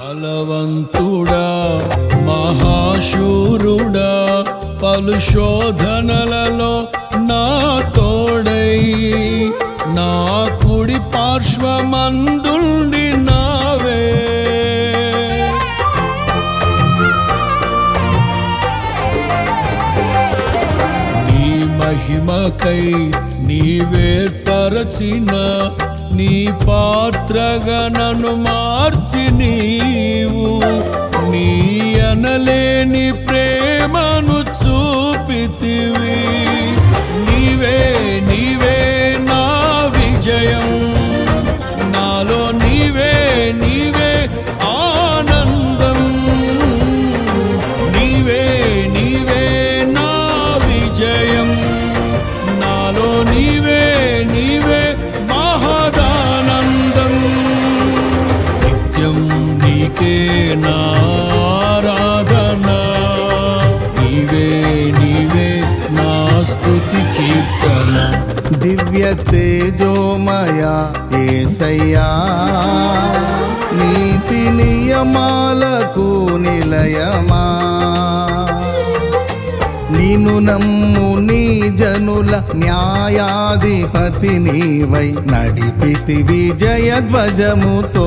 బలవంతుడా మహాశూరుడా పలు శోధనలలో నా తోడై నా కుడి పార్శ్వమందుండి మహిమకై నీవేర్పరచిన నీ పాత్రగా నన్ను మార్చి నీవు. నీ అనలేని ప్రేమను చూపితివి. నీవే నీవే నా విజయం. నాలో నీవే నీవే ఆనందం. నీవే నీవే నా విజయం. నీవే నీవే మహదానందం. నిత్యం నీకే నారాధన. నీవే నీవే నా స్థుతి కీర్తన. దివ్య తేజోమయ ఏసయ్యా నీతి నియమాలకు నిలయమా? నిను నమ్ము నీ జనుల న్యాయాధిపతి నీవై. నడిపితి విజయ ధ్వజముతో